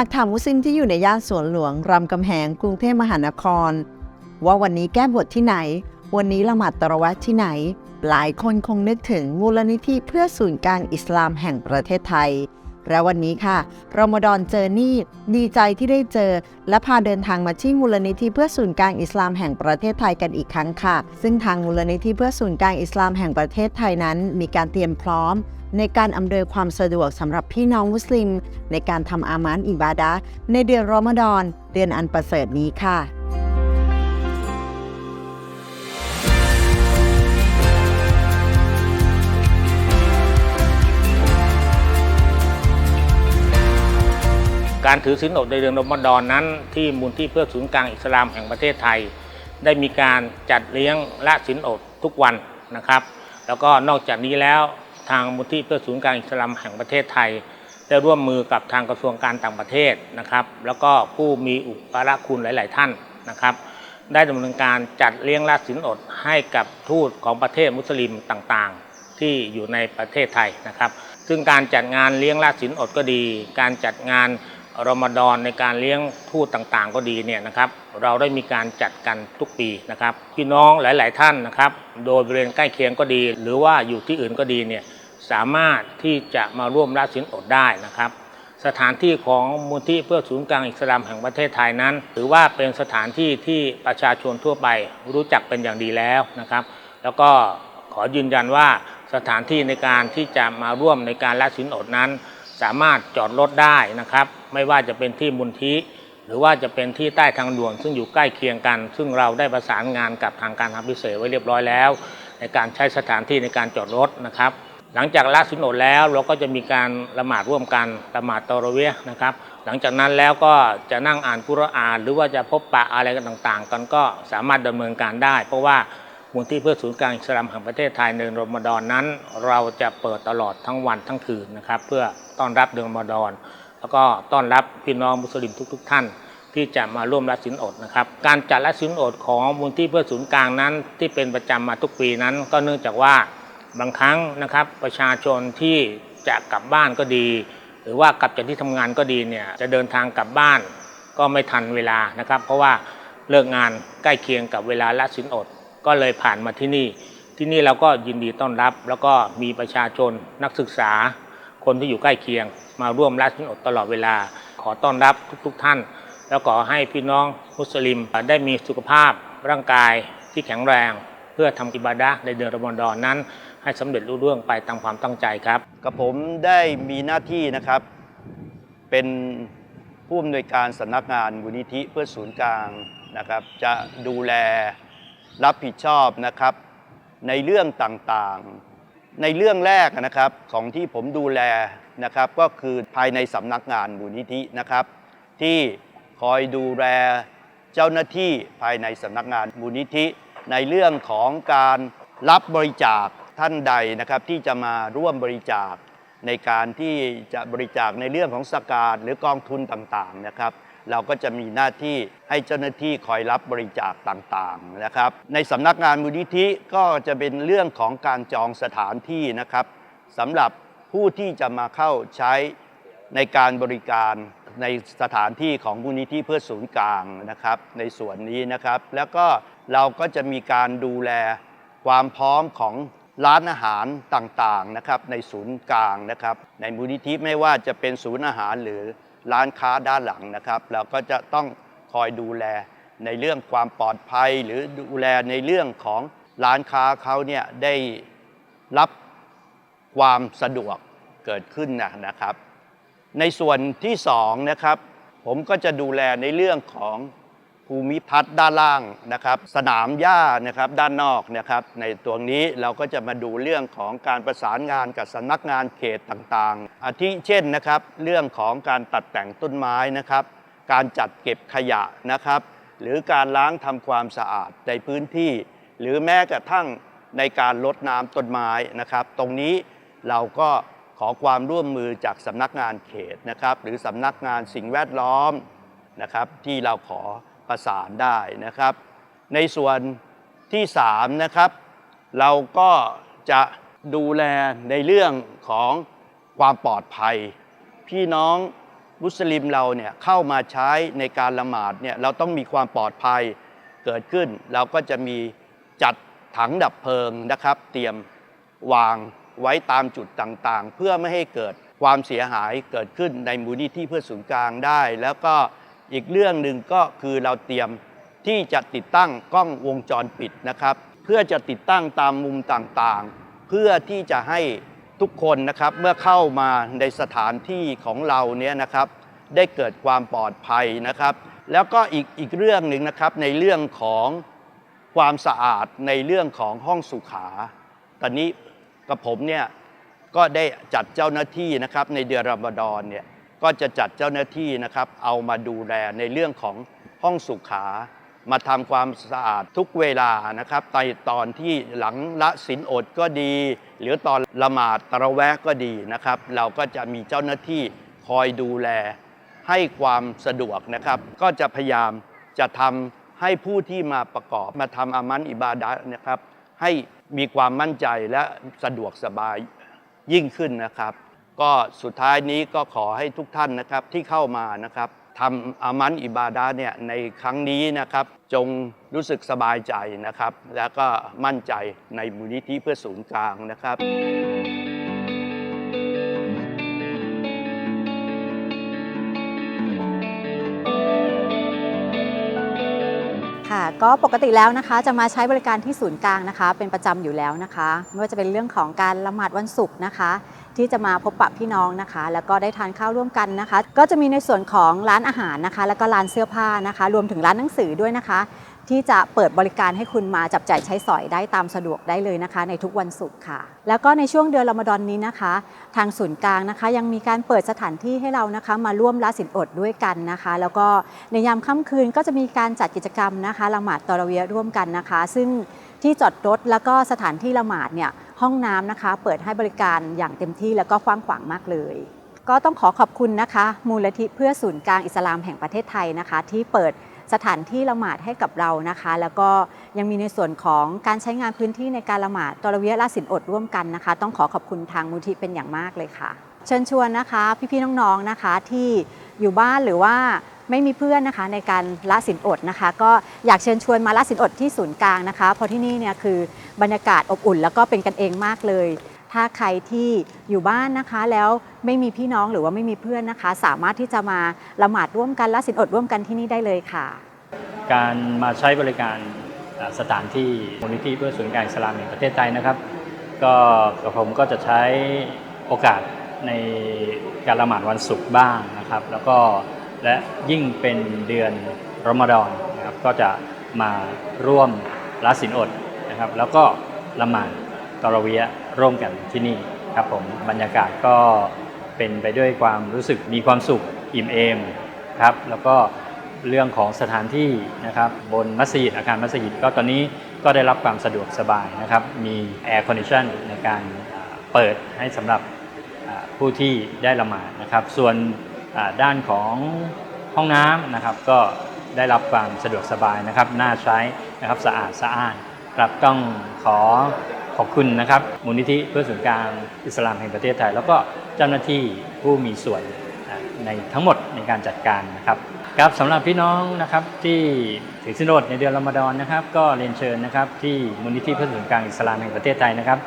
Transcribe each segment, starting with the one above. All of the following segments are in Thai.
หากถามมุสลิมที่อยู่ในย่านสวนหลวงรามคำแหงกรุงเทพมหานคร ว่าวันนี้แก้บทที่ไหน วันนี้ละหมาดตะเรวะห์ที่ไหน หลายคนคงนึกถึงมูลนิธิเพื่อศูนย์กลางอิสลามแห่งประเทศไทย และวันนี้ค่ะรอมฎอนเจอนี่ดีใจที่ได้เจอ และพาเดินทางมาที่มูลนิธิเพื่อศูนย์กลางอิสลามแห่งประเทศไทยกันอีกครั้งค่ะ ซึ่งทางมูลนิธิเพื่อศูนย์กลางอิสลามแห่งประเทศไทยนั้น มีการเตรียมพร้อม ในการอำนวยความสะดวกสำหรับพี่น้องมุสลิม ในการทำอามานอิบาดะในเดือนรอมฎอน เดือนอันประเสริฐนี้ค่ะการถือศีลอดในเดือนรอมฎอนนั้น ที่มูลที่เพื่อศูนย์กลางอิสลามแห่งประเทศไทย ได้มีการจัดเลี้ยงละศีลอดทุกวันนะครับ แล้วก็นอกจากนี้แล้ว ทางมูลที่เพื่อศูนย์กางอิสลามแห่งประเทศไทย ได้ร่วมมือกับทางกระทรวงการต่างประเทศนะครับ แล้วก็ผู้มีอุปการะคุณหลาย ๆ ท่านนะครับ ได้ดำเนินการจัดเลี้ยงละศีลอดให้กับทูตของประเทศมุสลิมต่างๆ ที่อยู่ในประเทศไทยนะครับ ซึ่งการจัดงานเลี้ยงละศีลอดก็ดี การจัดงานรอมฎอนในการเลี้ยงทูตต่างๆ ก็ดีเนี่ยนะครับเราได้มีการจัดกันทุกปีนะครับพี่น้องหลาย ๆ ท่านนะครับ โดยบริเวณใกล้เคียงก็ดี หรือว่าอยู่ที่อื่นก็ดีเนี่ย สามารถที่จะมาร่วมละศีลอดได้นะครับ สถานที่ของมูลที่เพื่อศูนย์กลางอิสลามแห่งประเทศไทยนั้น ถือว่าเป็นสถานที่ที่ประชาชนทั่วไปรู้จักเป็นอย่างดีแล้วนะครับ แล้วก็ขอยืนยันว่าสถานที่ในการที่จะมาร่วมในการละสินอดนั้น สามารถจอดรถได้นะครับ ไม่ว่าจะเป็นที่มูลที่หรือว่าจะเป็นที่ใต้ทางด่วนซึ่งอยู่ใกล้เคียงกัน ซึ่งเราได้ประสานงานกับทางการทางพิเศษไว้เรียบร้อยแล้ว ในการใช้สถานที่ในการจอดรถนะครับ หลังจากละสินอดแล้วเราก็จะมีการละหมาดร่วมกันละหมาดตอระเวียนะครับ หลังจากนั้นแล้วก็จะนั่งอ่านกุรอาน หรือว่าจะพบปะอะไรกันต่างๆ กันก็สามารถดำเนินการได้ เพราะว่ามูลที่เพื่อศูนย์กลางอิสลามแห่งประเทศไทยในเดือนรอมฎอนนั้น เราจะเปิดตลอดทั้งวันทั้งคืนนะครับ เพื่อต้อนรับเดือนรอมฎอนแล้วก็ต้อนรับพี่น้องมุสลิมทุก ๆ ท่านที่จะมาร่วมละสินอดนะครับ การจัดละสินอดของมูลที่เพื่อศูนย์กลางนั้นที่เป็นประจำมาทุกปีนั้น ก็เนื่องจากว่า บางครั้งนะครับประชาชนที่จะกลับบ้านก็ดี หรือว่ากลับจากที่ทำงานก็ดีเนี่ยจะเดินทางกลับบ้านก็ไม่ทันเวลานะครับ เพราะว่าเลิกงานใกล้เคียงกับเวลาละสินอด ก็เลยผ่านมาที่นี่ ที่นี่เราก็ยินดีต้อนรับ แล้วก็มีประชาชนนักศึกษา คนที่อยู่ใกล้เคียง มาร่วมละสินอดตลอดเวลา ขอต้อนรับทุกๆท่าน แล้วขอให้พี่น้องมุสลิมได้มีสุขภาพร่างกายที่แข็งแรง เพื่อทำอิบาดะในเดือนรอมฎอนนั้น ให้สำเร็จรุ่ร่วงไปตามความตั้งใจครับ กับผมได้มีหน้าที่นะครับ เป็นผู้อำนวยการสำนักงานมูลนิธิเพื่อศูนย์กลางนะครับ จะดูแลรับผิดชอบนะครับ ในเรื่องต่างๆ ในเรื่องแรกนะครับของที่ผมดูแลนะครับก็คือภายในสำนักงานมูลนิธินะครับ ที่คอยดูแลเจ้าหน้าที่ภายในสำนักงานมูลนิธิ ในเรื่องของการรับบริจาค ท่านใดนะครับที่จะมาร่วมบริจาคในการที่จะบริจาคในเรื่องของสกาดหรือกองทุนต่างๆนะครับ เราก็จะมีหน้าที่ให้เจ้าหน้าที่คอยรับบริจาคต่างๆนะครับ ในสำนักงานมูลนิธิก็จะเป็นเรื่องของการจองสถานที่นะครับสำหรับผู้ที่จะมาเข้าใช้ในการบริการในสถานที่ของมูลนิธิเพื่อศูนย์กลางนะครับในส่วนนี้นะครับ แล้วก็เราก็จะมีการดูแลความพร้อมของ ร้านอาหารต่างๆนะครับในศูนย์กลางนะครับ ในมูลนิธิไม่ว่าจะเป็นศูนย์อาหารหรือร้านค้าด้านหลังนะครับเราก็จะต้องคอยดูแลในเรื่องความปลอดภัย หรือดูแลในเรื่องของร้านค้าเขาเนี่ยได้รับความสะดวกเกิดขึ้นนะนะครับ ในส่วนที่สองนะครับผมก็จะดูแลในเรื่องของ ภูมิทัศน์ด้านล่างนะครับสนามหญ้านะครับด้านนอกนะครับในตัวนี้เราก็จะมาดูเรื่องของการประสานงานกับสำนักงานเขตต่างๆ อาทิเช่นนะครับเรื่องของการตัดแต่งต้นไม้นะครับ การจัดเก็บขยะนะครับ หรือการล้างทำความสะอาดในพื้นที่ หรือแม้กระทั่งในการลดน้ำต้นไม้นะครับ ตรงนี้เราก็ขอความร่วมมือจากสำนักงานเขตนะครับ หรือสำนักงานสิ่งแวดล้อมนะครับ ที่เราขอ ประสานได้นะครับ ในส่วนที่3นะครับเราก็จะดูแลในเรื่องของความปลอดภัย พี่น้องมุสลิมเราเนี่ยเข้ามาใช้ในการละหมาดเนี่ยเราต้องมีความปลอดภัยเกิดขึ้น เราก็จะมีจัดถังดับเพลิงนะครับ เตรียมวางไว้ตามจุดต่างๆ เพื่อไม่ให้เกิดความเสียหายเกิดขึ้นในมูลนิธิเพื่อศูนย์กลางได้ แล้วก็ อีกเรื่องหนึ่งก็คือเราเตรียมที่จะติดตั้งกล้องวงจรปิดนะครับ เพื่อจะติดตั้งตามมุมต่างๆ เพื่อที่จะให้ทุกคนนะครับเมื่อเข้ามาในสถานที่ของเราเนี่ยนะครับ ได้เกิดความปลอดภัยนะครับ แล้วก็อีกอีกเรื่องหนึ่งนะครับในเรื่องของความสะอาดในเรื่องของห้องสุขา ตอนนี้กับผมเนี่ยก็ได้จัดเจ้าหน้าที่นะครับในเดือนรอมฎอนเนี่ย ก็จะจัดเจ้าหน้าที่นะครับ เอามาดูแลในเรื่องของห้องสุขา มาทำความสะอาดทุกเวลานะครับในตอนที่หลังละศีลอดก็ดี หรือตอนละหมาดตะระแวะก็ดีนะครับ เราก็จะมีเจ้าหน้าที่คอยดูแล ให้ความสะดวกนะครับ ก็จะพยายามจะทำให้ผู้ที่มาประกอบมาทำอามันอิบาดะห์นะครับ ให้มีความมั่นใจและสะดวกสบายยิ่งขึ้นนะครับ ก็สุดท้ายนี้ก็ขอให้ทุกท่านนะครับที่เข้ามานะครับทำอามันอิบาดะห์เนี่ยในครั้งนี้นะครับ จงรู้สึกสบายใจนะครับ แล้วก็มั่นใจในมูลนิธิเพื่อศูนย์กลางนะครับค่ะก็ปกติแล้วนะคะจะมาใช้บริการที่ศูนย์กลางนะคะ เป็นประจำอยู่แล้วนะคะ ไม่ว่าจะเป็นเรื่องของการละหมาดวันศุกร์นะคะ ที่จะมาพบปะพี่น้องนะคะ แล้วก็ได้ทานข้าวร่วมกันนะคะ ก็จะมีในส่วนของร้านอาหารนะคะ แล้วก็ร้านเสื้อผ้านะคะ รวมถึงร้านหนังสือด้วยนะคะ ที่จะเปิดบริการให้คุณมาจับจ่ายใช้สอยได้ตามสะดวกได้เลยนะคะ ในทุกวันศุกร์ค่ะ แล้วก็ในช่วงเดือนรอมฎอนนี้นะคะ ทางศูนย์กลางนะคะ ยังมีการเปิดสถานที่ให้เรานะคะ มาร่วมละสินอดด้วยกันนะคะ แล้วก็ในยามค่ำคืนก็จะมีการจัดกิจกรรมนะคะละหมาดตอระเวียร่วมกันนะคะ ซึ่งที่จอดรถแล้วก็สถานที่ละหมาดเนี่ย ห้องน้ำนะคะ เปิดให้บริการอย่างเต็มที่แล้วก็กว้างขวางมากเลย ก็ต้องขอขอบคุณนะคะ มูลนิธิเพื่อศูนย์กลางอิสลามแห่งประเทศไทยนะคะ ที่เปิดสถานที่ละหมาดให้กับเรานะคะ แล้วก็ยังมีในส่วนของการใช้งานพื้นที่ในการละหมาดตระเวียละสินอดร่วมกันนะคะ ต้องขอขอบคุณทางมูลที่เป็นอย่างมากเลยค่ะ เชิญชวนนะคะ พี่ๆน้องๆนะคะที่อยู่บ้านหรือว่า ไม่มีเพื่อนนะคะในการละสินอดนะคะ ก็อยากเชิญชวนมาละสินอดที่ศูนย์กลางนะคะ เพราะที่นี่เนี่ยคือบรรยากาศอบอุ่น แล้วก็เป็นกันเองมากเลย ถ้าใครที่อยู่บ้านนะคะแล้วไม่มีพี่น้องหรือว่าไม่มีเพื่อนนะคะ สามารถที่จะมาละหมาดร่วมกันละสินอดร่วมกันที่นี่ได้เลยค่ะ การมาใช้บริการสถานที่มูลนิธิเพื่อศูนย์กลางอิสลามแห่งประเทศไทยนะครับ ก็กับผมก็จะใช้โอกาสในการละหมาดวันศุกร์บ้างนะครับ แล้วก็ และยิ่งเป็นเดือนรอมฎอนนะครับก็จะมาร่วมละสินอดนะครับแล้วก็ละหมาดตอรเวียร่วมกันที่นี่ครับผมบรรยากาศก็เป็นไปด้วยความรู้สึกมีความสุขอิ่มเอมครับแล้วก็เรื่องของสถานที่นะครับบนมัสยิดอาคารมัสยิดก็ตอนนี้ก็ได้รับความสะดวกสบายนะครับมีแอร์คอนดิชันในการเปิดให้สำหรับผู้ที่ได้ละหมาดนะครับส่วน ด้านของห้องน้ำนะครับ ก็ได้รับความสะดวกสบายนะครับ น่าใช้นะครับสะอาดสะอ้านครับต้องขอขอบคุณนะครับ มูลนิธิเพื่อศูนย์กลางอิสลามแห่งประเทศไทย แล้วก็เจ้าหน้าที่ผู้มีส่วนในทั้งหมดในการจัดการนะครับครับสำหรับพี่น้องนะครับที่ถือสินอดในเดือนรอมฎอนนะครับ ก็เรียนเชิญนะครับที่มูลนิธิเพื่อศูนย์กลางอิสลามแห่งประเทศไทยนะครับ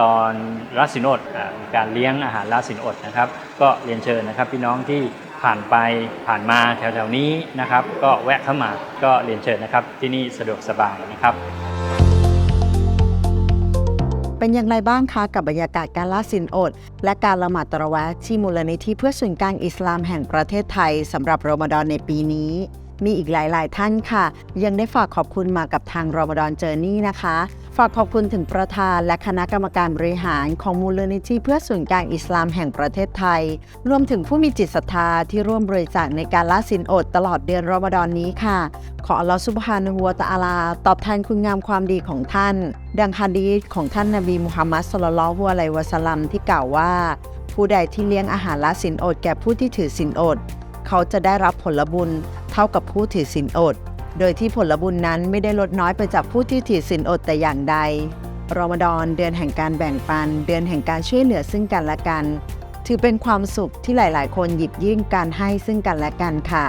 ตอนรัสินอดอการเลี้ยงอาหารรัสินอดนะครับ ก็เรียนเชิญนะครับพี่น้องที่ผ่านไปผ่านมาแถวๆนี้นะครับ ก็แวะเข้ามาก็เรียนเชิญนะครับ ที่นี่สะดวกสบายนะครับ เป็นอย่างไรบ้างคะกับบรรยากาศการละสินอด และการละหมาดตะเระวะที่มูลนิธิเพื่อศูนกลางอิสลามแห่งประเทศไทยสำหรับรอมฎอนในปีนี้ มีอีกหลาย ๆ ท่านค่ะ ยังได้ฝากขอบคุณมากับทางรอมฎอนเจอร์นี่นะคะ ฝากขอบคุณถึงประธานและคณะกรรมการบริหารของมูลนิธิเพื่อศูนกลางอิสลามแห่งประเทศไทย รวมถึงผู้มีจิตศรัทธาที่ร่วมบริจาคในการละสินอดตลอดเดือนรอมฎอนนี้ค่ะ ขออัลลอฮฺซุบฮานะฮูวตะอาลา ตอบแทนคุณงามความดีของท่าน ดังฮะดีษของท่านนบีมุฮัมมัดสุลลัลฮุอะลัยวะสัลลัมที่กล่าวว่า ผู้ใดที่เลี้ยงอาหารละสินอดแก่ผู้ที่ถือสินอด เขาจะได้รับผลบุญเท่ากับผู้ถือสินอด โดยที่ผลบุญนั้นไม่ได้ลดน้อยไปจากผู้ที่ถือสินอดแต่อย่างใด รอมฎอนเดือนแห่งการแบ่งปัน เดือนแห่งการช่วยเหลือซึ่งกันและกัน ถือเป็นความสุขที่หลาย ๆ คนหยิบยื่นการให้ซึ่งกันและกันค่ะ